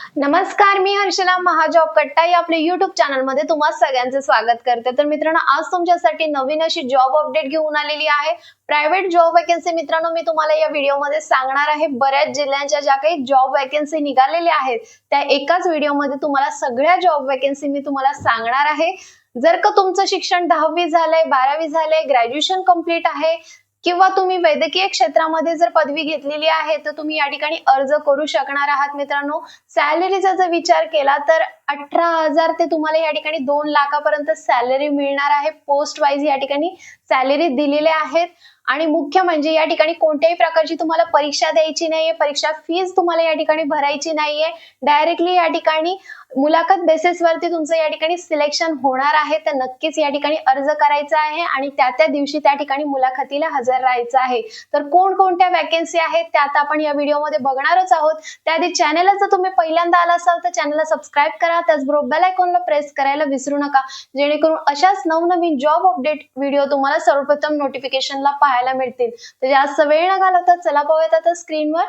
नमस्कार मी हर्षला महाजॉब कट्टा या आपल्या युट्यूब चॅनलमध्ये तुम्हा सगळ्यांचे स्वागत करते. तर मित्रांनो आज तुमच्यासाठी नवीन अशी जॉब अपडेट घेऊन आलेली आहे. प्रायव्हेट जॉब वॅकन्सी मित्रांनो मी तुम्हाला या व्हिडिओमध्ये सांगणार आहे. बऱ्याच जिल्ह्यांच्या ज्या काही जॉब वॅकन्सी निघालेल्या आहेत त्या एकाच व्हिडिओमध्ये तुम्हाला सगळ्या जॉब वॅकन्सी मी तुम्हाला सांगणार आहे. जर का तुमचं शिक्षण दहावी झालंय बारावी झालंय ग्रॅज्युएशन कंप्लीट आहे किंवा तुम्ही वैद्यकीय क्षेत्रामध्ये जर पदवी घेतलेली आहे तर तुम्ही या ठिकाणी अर्ज करू शकणार आहात मित्रांनो. सॅलरीचा जर विचार केला तर अठरा हजार ते तुम्हाला या ठिकाणी दोन लाखापर्यंत सॅलरी मिळणार आहे. पोस्ट वाईज या ठिकाणी सॅलरी दिलेल्या आहेत. आणि मुख्य म्हणजे या ठिकाणी कोणत्याही प्रकारची तुम्हाला परीक्षा द्यायची नाहीये परीक्षा फीज तुम्हाला या ठिकाणी भरायची नाहीये. डायरेक्टली या ठिकाणी मुलाखत बेसिसवरती तुमचं या ठिकाणी सिलेक्शन होणार आहे. तर नक्कीच या ठिकाणी अर्ज करायचा आहे आणि त्या त्या दिवशी त्या ठिकाणी मुलाखतीला हजर राहायचं आहे. तर कोणकोणत्या वॅकन्सी आहेत त्या आता आपण या व्हिडिओमध्ये बघणारच आहोत. त्याआधी चॅनलला जर तुम्ही पहिल्यांदा आला असाल तर चॅनलला सबस्क्राईब करा. त्याचबरोबर बेल आयकॉनला प्रेस करायला विसरू नका. जेणेकरून अशाच नवनवीन जॉब अपडेट व्हिडिओ तुम्हाला सर्वप्रथम नोटिफिकेशनला पाहायला मिळतील. तर जास्त वेळ न घालवता चला पाहूयात आता स्क्रीनवर.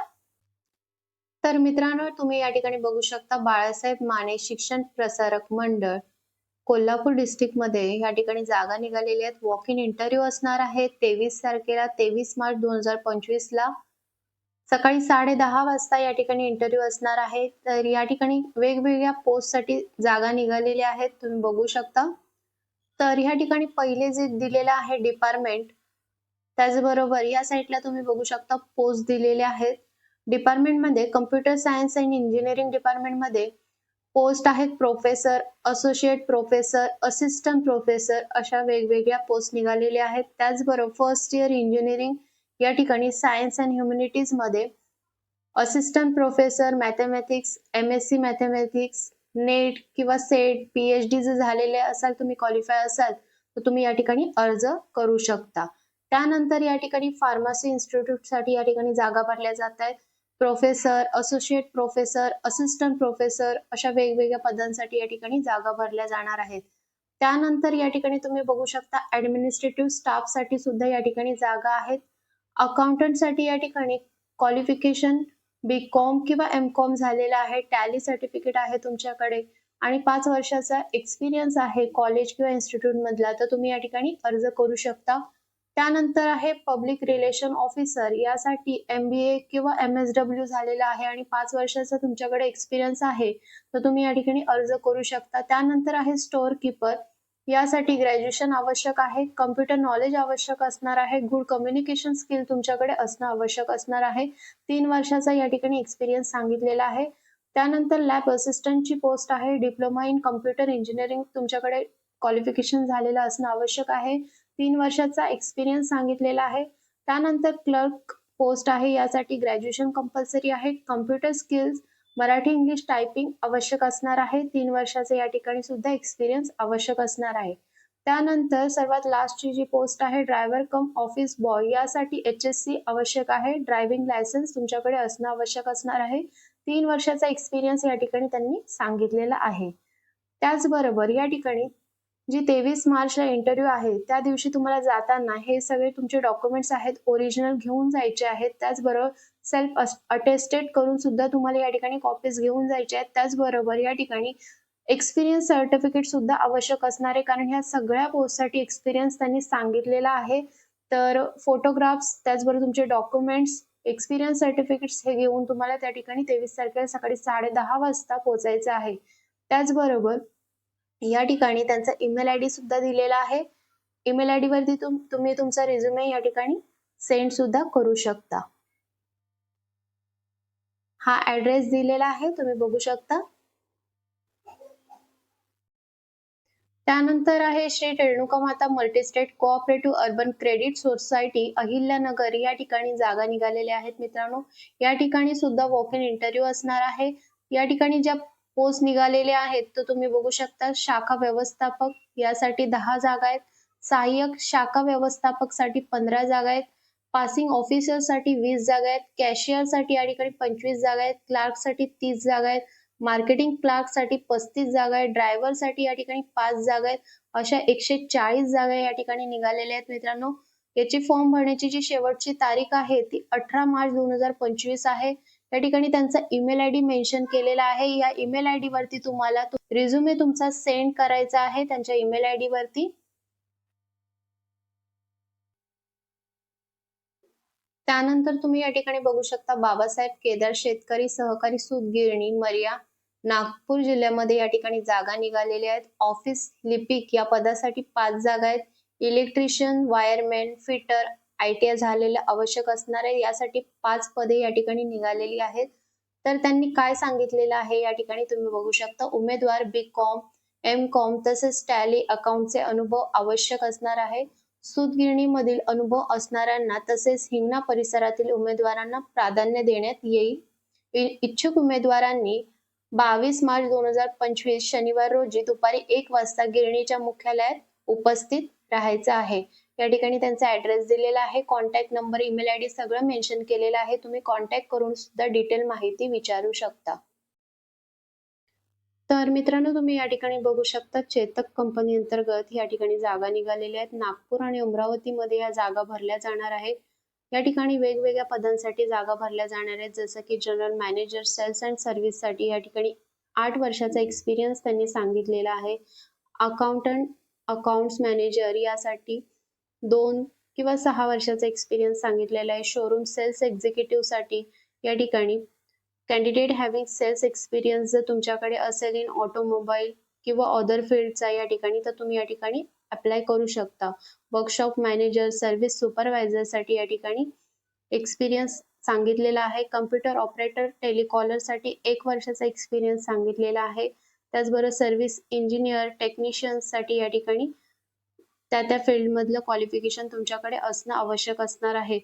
तर मित्रांनो तुम्ही या ठिकाणी बघू शकता बाळासाहेब माने शिक्षण प्रसारक मंडळ कोल्हापूर डिस्ट्रिक्टमध्ये या ठिकाणी जागा निघालेल्या आहेत वॉक इन इंटरव्ह्यू असणार आहे तेवीस तारखेला तेवीस मार्च दोन हजार पंचवीस ला. सकाळी साडे दहा वाजता या ठिकाणी इंटरव्ह्यू असणार आहे. तर या ठिकाणी वेगवेगळ्या पोस्टसाठी जागा निघालेल्या आहेत तुम्ही बघू शकता. तर या ठिकाणी पहिले जे दिलेलं आहे डिपार्टमेंट त्याचबरोबर या साईटला तुम्ही बघू शकता पोस्ट दिलेले आहेत. डिपार्टमेंटमध्ये कम्प्युटर सायन्स अँड इंजिनिअरिंग डिपार्टमेंटमध्ये पोस्ट आहेत professor associate professor assistant professor अशा वेगवेगळ्या पोस्ट निघालेल्या आहेत. त्याचबरोबर फर्स्ट इयर इंजिनिअरिंग या ठिकाणी science and ह्युमॅनिटीजमध्ये assistant professor mathematics M S C mathematics NET किंवा सेट पीएचडी जर झालेले असाल तुम्ही क्वालिफाय असाल तर तुम्ही या ठिकाणी अर्ज करू शकता. त्यानंतर या ठिकाणी फार्मसी इन्स्टिट्यूटसाठी या ठिकाणी जागा भरल्या जात आहेत. Professor associate professor assistant professor अशा वेगवेगळ्या पदांसाठी या ठिकाणी जागा भरल्या जाणार आहेत. त्यानंतर या ठिकाणी तुम्ही बघू शकता ऍडमिनिस्ट्रेटिव्ह स्टाफसाठी सुद्धा या ठिकाणी जागा आहेत. अकाउंटंटसाठी या ठिकाणी क्वालिफिकेशन बी कॉम किंवा एम कॉम झालेला आहे. टॅली सर्टिफिकेट आहे तुमच्याकडे. आणि पाच वर्षाचा एक्सपिरियन्स आहे कॉलेज किंवा इन्स्टिट्यूट मधला. तर तुम्ही या ठिकाणी अर्ज करू शकता. त्यानंतर आहे पब्लिक रिलेशन ऑफिसर यासाठी एम बी ए किंवा एम एस डब्ल्यू झालेला आहे आणि पाच वर्षाचा तुमच्याकडे एक्सपिरियन्स आहे. तर तुम्ही या ठिकाणी अर्ज करू शकता. त्यानंतर आहे स्टोअर किपर यासाठी ग्रॅज्युएशन आवश्यक आहे. कम्प्युटर नॉलेज आवश्यक असणार आहे. गुड कम्युनिकेशन स्किल तुमच्याकडे असणं आवश्यक असणार आहे. तीन वर्षाचा या ठिकाणी एक्सपिरियन्स सांगितलेला आहे. त्यानंतर लॅब असिस्टंटची पोस्ट आहे. डिप्लोमा इन कम्प्युटर इंजिनिअरिंग तुमच्याकडे क्वालिफिकेशन झालेलं असणं आवश्यक आहे. तीन वर्षाचा एक्सपिरियन्स सांगितलेला आहे. त्यानंतर क्लर्क पोस्ट आहे. यासाठी ग्रॅज्युएशन कंपल्सरी आहे. Computer skills Marathi English typing आवश्यक असणार आहे. तीन वर्षाचा या ठिकाणी सुद्धा एक्सपिरियन्स आवश्यक असणार आहे. त्यानंतर सर्वात लास्टची जी पोस्ट आहे ड्रायव्हर कम ऑफिस बॉय यासाठी एच एस सी आवश्यक आहे. ड्रायव्हिंग लायसन्स तुमच्याकडे असणं आवश्यक असणार आहे. तीन वर्षाचा एक्सपिरियन्स या ठिकाणी त्यांनी सांगितलेला आहे. त्याचबरोबर या ठिकाणी जी तेवीस मार्चला इंटरव्ह्यू आहे त्या दिवशी तुम्हाला जाताना हे सगळे तुमचे डॉक्युमेंट्स आहेत ओरिजिनल घेऊन जायचे आहेत त्याचबरोबर सेल्फ अटेस्टेड करून सुद्धा तुम्हाला या ठिकाणी कॉपीज घेऊन जायचे आहेत. त्याचबरोबर या ठिकाणी एक्सपिरियन्स सर्टिफिकेट सुद्धा आवश्यक असणार आहे कारण ह्या सगळ्या पोस्टसाठी एक्सपिरियन्स त्यांनी सांगितलेला आहे. तर फोटोग्राफ्स त्याचबरोबर तुमचे डॉक्युमेंट्स एक्सपिरियन्स सर्टिफिकेट्स हे घेऊन तुम्हाला त्या ठिकाणी तेवीस तारखेला सकाळी साडे दहा वाजता पोहोचायचं आहे. त्याचबरोबर या ठिकाणी त्यांचा ईमेल आय डी सुद्धा दिलेला आहे. ईमेल आय डी वरती तुम तुम्ही तुमचा रिझ्युमे या ठिकाणी सेंड सुद्धा करू शकता. हा ऍड्रेस दिलेला आहे तुम्ही बघू शकता. त्यानंतर आहे Shri Renuka Mata multistate cooperative urban credit society Ahilyanagar. या ठिकाणी जागा निघालेल्या आहेत मित्रांनो. या ठिकाणी सुद्धा वॉक इन इंटरव्ह्यू असणार आहे. या ठिकाणी ज्या पोस्ट निघालेले आहेत तर तुम्ही बघू शकता शाखा व्यवस्थापक यासाठी दहा जागा आहेत. सहाय्यक शाखा व्यवस्थापकसाठी पंधरा जागा आहेत. पासिंग ऑफिसरसाठी वीस जागा आहेत. कॅशियरसाठी या ठिकाणी पंचवीस जागा आहेत. क्लार्कसाठी तीस जागा आहेत. मार्केटिंग क्लार्कसाठी पस्तीस जागा आहेत. ड्रायव्हरसाठी या ठिकाणी पाच जागा आहेत. अशा एकशे चाळीस जागा या ठिकाणी निघालेल्या आहेत मित्रांनो. याची फॉर्म भरण्याची जी शेवटची तारीख आहे ती अठरा मार्च दोन हजार पंचवीस आहे. या ठिकाणी त्यांचा ईमेल आय डी मेन्शन केलेला आहे. या ईमेल आय डी वरती तुम्हाला रिझ्युमे तुमचा सेंड करायचा आहे त्यांच्या ईमेल आय डी वरती. त्यानंतर तुम्ही या ठिकाणी बघू शकता बाबासाहेब केदार शेतकरी सहकारी सुतगिरणी मर्या नागपूर जिल्ह्यामध्ये या ठिकाणी जागा निघालेल्या आहेत. ऑफिस लिपिक या पदासाठी पाच जागा आहेत. इलेक्ट्रिशियन वायरमॅन फिटर आयटीआय झालेलं आवश्यक असणार आहे. यासाठी पाच पदे या ठिकाणी निघालेली आहेत. तर त्यांनी काय सांगितलेलं आहे या ठिकाणी तुम्ही बघू शकता. उमेदवार बी कॉम एम कॉम तसेच टॅली अकाउंटचे अनुभव आवश्यक असणार आहे. सुतगिरणीमधील अनुभव असणाऱ्यांना तसेच हिंगणा परिसरातील उमेदवारांना प्राधान्य देण्यात येईल. इच्छुक उमेदवारांनी बावीस मार्च दोन हजार पंचवीस शनिवार रोजी दुपारी एक वाजता गिरणीच्या मुख्यालयात उपस्थित राहायचं आहे. या ठिकाणी त्यांचा ऍड्रेस दिलेला आहे. Contact number email I D सगळं मेन्शन केलेलं आहे. तुम्ही कॉन्टॅक्ट करून सुद्धा डिटेल माहिती विचारू शकता. तर मित्रांनो तुम्ही या ठिकाणी बघू शकता चेतक कंपनी अंतर्गत या ठिकाणी जागा निघालेल्या आहेत. नागपूर आणि अमरावतीमध्ये या जागा भरल्या जाणार आहेत. या ठिकाणी वेगवेगळ्या पदांसाठी जागा भरल्या जाणार आहेत. जसं की जनरल मॅनेजर सेल्स अँड सर्व्हिससाठी या ठिकाणी आठ वर्षाचा एक्सपिरियन्स त्यांनी सांगितलेला आहे. अकाउंटंट अकाउंट्स मॅनेजर यासाठी दोन किंवा सहा वर्षाचा एक्सपिरियन्स सांगितलेला आहे. शोरूम सेल्स एक्झिक्युटिव्हसाठी या ठिकाणी. कॅन्डिडेट हॅव्हिंग सेल्स एक्सपिरियन्स जर तुमच्याकडे असेल इन ऑटोमोबाईल किंवा अदर फील्डचा या ठिकाणी तर तुम्ही या ठिकाणी अप्लाय करू शकता. वर्कशॉप मॅनेजर सर्व्हिस सुपरवायझरसाठी या ठिकाणी एक्सपिरियन्स सांगितलेला आहे. कम्प्युटर ऑपरेटर टेलिकॉलरसाठी एक वर्षाचा एक्सपिरियन्स सांगितलेला आहे. त्याचबरोबर सर्व्हिस इंजिनियर टेक्निशियनसाठी या ठिकाणी त्या त्या फील्ड मधलं क्वालिफिकेशन तुमच्याकडे असणं आवश्यक असणार आहे.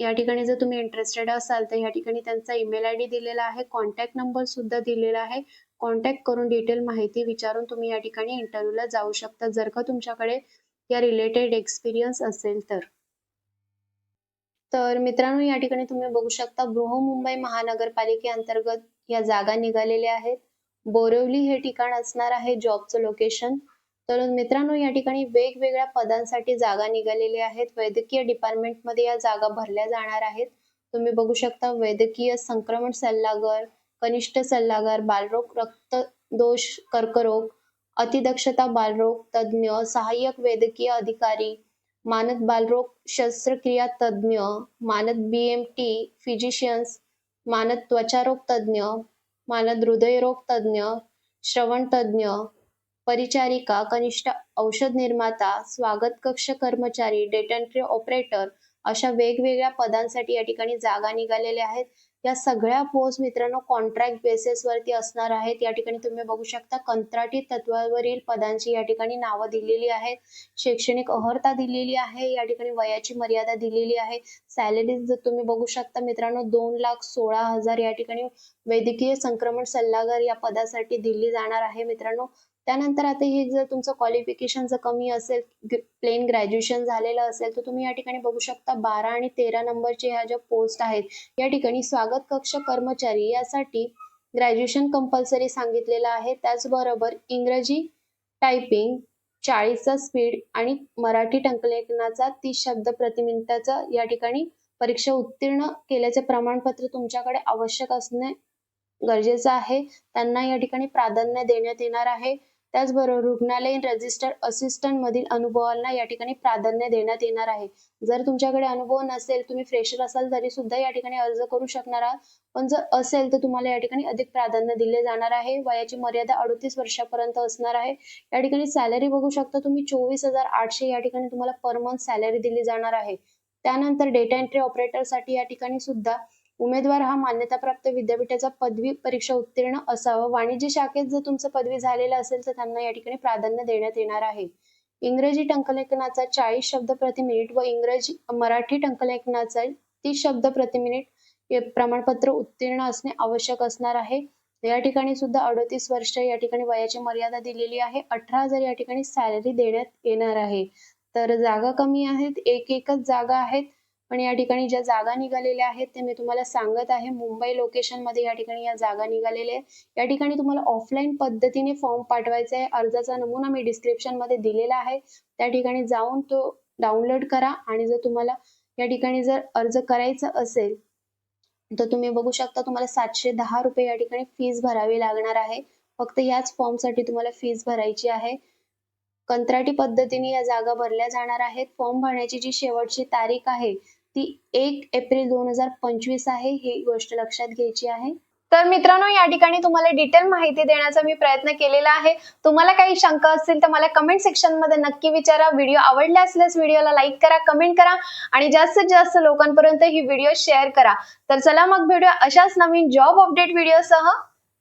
या ठिकाणी जर तुम्ही इंटरेस्टेड असाल तर या ठिकाणी त्यांचा ईमेल आय डी दिलेला आहे. कॉन्टॅक्ट नंबर सुद्धा दिलेला आहे. कॉन्टॅक्ट करून डिटेल माहिती विचारून तुम्ही या ठिकाणी इंटरव्ह्यूला जाऊ शकता. जर का तुमच्याकडे या रिलेटेड एक्सपिरियन्स असेल तर. तर मित्रांनो या ठिकाणी तुम्ही बघू शकता बृहमुंबई महानगरपालिकेअंतर्गत या जागा निघालेल्या आहेत. बोरिवली हे ठिकाण असणार आहे जॉबचं लोकेशन तर मित्रांनो या ठिकाणी वेगवेगळ्या पदांसाठी जागा निघालेल्या आहेत. वैद्यकीय डिपार्टमेंटमध्ये या जागा भरल्या जाणार आहेत. तुम्ही बघू शकता वैद्यकीय संक्रमण सल्लागार कनिष्ठ सल्लागार बालरोग रक्त दोष कर्करोग अतिदक्षता बालरोग तज्ज्ञ सहाय्यक वैद्यकीय अधिकारी मानद बालरोग शस्त्रक्रिया तज्ज्ञ मानद बीएमटी फिजिशियन्स मानद त्वचारोग तज्ज्ञ मानद हृदयरोग तज्ज्ञ श्रवण तज्ज्ञ परिचारिका कनिष्ठ औषध निर्माता स्वागत कक्ष कर्मचारी डेटंट्री ऑपरेटर अशा वेगवेगळ्या पदांसाठी या ठिकाणी जागा निघालेल्या आहेत. या सगळ्या पोस्ट मित्रांनो कॉन्ट्रॅक्ट बेसिस वरती असणार आहेत. या ठिकाणी तुम्ही बघू शकता कंत्राटी तत्वावरील पदांची या ठिकाणी नावं दिलेली आहेत. शैक्षणिक अर्हता दिलेली आहे. या ठिकाणी वयाची मर्यादा दिलेली आहे. सॅलरी जर तुम्ही बघू शकता मित्रांनो दोन लाख सोळा हजार या ठिकाणी वैद्यकीय संक्रमण सल्लागार या पदासाठी दिली जाणार आहे मित्रांनो. त्यानंतर आता हे जर तुमचं क्वालिफिकेशन जर कमी असेल प्लेन ग्रॅज्युएशन झालेलं असेल तर तुम्ही या ठिकाणी बघू शकता बारा आणि तेरा नंबरचे ह्या ज्या पोस्ट आहेत या ठिकाणी स्वागत कक्ष कर्मचारी यासाठी ग्रॅज्युएशन कंपल्सरी सांगितलेलं आहे. त्याचबरोबर इंग्रजी टायपिंग चाळीसचा स्पीड आणि मराठी टंकलेखनाचा तीस शब्द प्रति मिनिटाचा या ठिकाणी परीक्षा उत्तीर्ण केल्याचे प्रमाणपत्र तुमच्याकडे आवश्यक असणे गरजेचं आहे. त्यांना या ठिकाणी प्राधान्य देण्यात येणार आहे. त्याचबरोबर रुग्णालयीन रजिस्टर असिस्टंट मधील अनुभवांना या ठिकाणी प्राधान्य देण्यात येणार आहे. जर तुमच्याकडे अनुभव नसेल तुम्ही फ्रेशर असाल तरी सुद्धा या ठिकाणी अर्ज करू शकणार आहात. पण जर असेल तर तुम्हाला या ठिकाणी अधिक प्राधान्य दिले जाणार आहे. वयाची मर्यादा अडतीस वर्षापर्यंत असणार आहे. या ठिकाणी सॅलरी बघू शकता तुम्ही. चोवीस हजार आठशे या ठिकाणी तुम्हाला पर मंथ सॅलरी दिली जाणार आहे. त्यानंतर डेटा एंट्री ऑपरेटरसाठी या ठिकाणी सुद्धा उमेदवार हा मान्यताप्राप्त विद्यापीठाचा पदवी परीक्षा उत्तीर्ण असावा. वाणिज्य शाखेत जर तुमचं पदवी झालेलं असेल तर त्यांना या ठिकाणी प्राधान्य देण्यात येणार आहे. इंग्रजी टंकलेखनाचा चाळीस शब्द प्रति मिनिट व इंग्रजी मराठी टंकलेखनाचा तीस शब्द प्रति मिनिट प्रमाणपत्र उत्तीर्ण असणे आवश्यक असणार आहे. या ठिकाणी सुद्धा अडतीस वर्ष या ठिकाणी वयाची मर्यादा दिलेली आहे. अठरा हजार या ठिकाणी सॅलरी देण्यात येणार आहे. तर जागा कमी आहेत एक एकच जागा आहेत. पण या ठिकाणी ज्या जागा निघालेल्या आहेत ते मी तुम्हाला सांगत आहे. मुंबई लोकेशनमध्ये या ठिकाणी या जागा निघालेल्या आहेत. या ठिकाणी तुम्हाला ऑफलाईन पद्धतीने फॉर्म पाठवायचा आहे. अर्जाचा नमुना मी डिस्क्रिप्शनमध्ये दिलेला आहे. त्या ठिकाणी जाऊन तो डाउनलोड करा आणि जर तुम्हाला या ठिकाणी जर अर्ज करायचा असेल तर तुम्ही बघू शकता तुम्हाला सातशे दहा रुपये या ठिकाणी फीस भरावी लागणार आहे. फक्त याच फॉर्मसाठी तुम्हाला फीस भरायची आहे. कंत्राटी पद्धतीने या जागा भरल्या जाणार आहेत. फॉर्म भरण्याची जी शेवटची तारीख आहे ती एक एप्रिल दोन हजार पंचवीस आहे ही गोष्ट लक्षात घ्यायची आहे. तर मित्रांनो या ठिकाणी तुम्हाला डिटेल माहिती देण्याचा मी प्रयत्न केलेला आहे. तुम्हाला काही शंका असतील तर मला कमेंट सेक्शनमध्ये नक्की विचारा. व्हिडिओ आवडला असल्यास व्हिडिओला लाईक करा कमेंट करा आणि जास्तीत जास्त लोकांपर्यंत ही व्हिडिओ शेअर करा. तर चला मग व्हिडिओ अशाच नवीन जॉब अपडेट व्हिडिओसह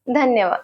धन्यवाद.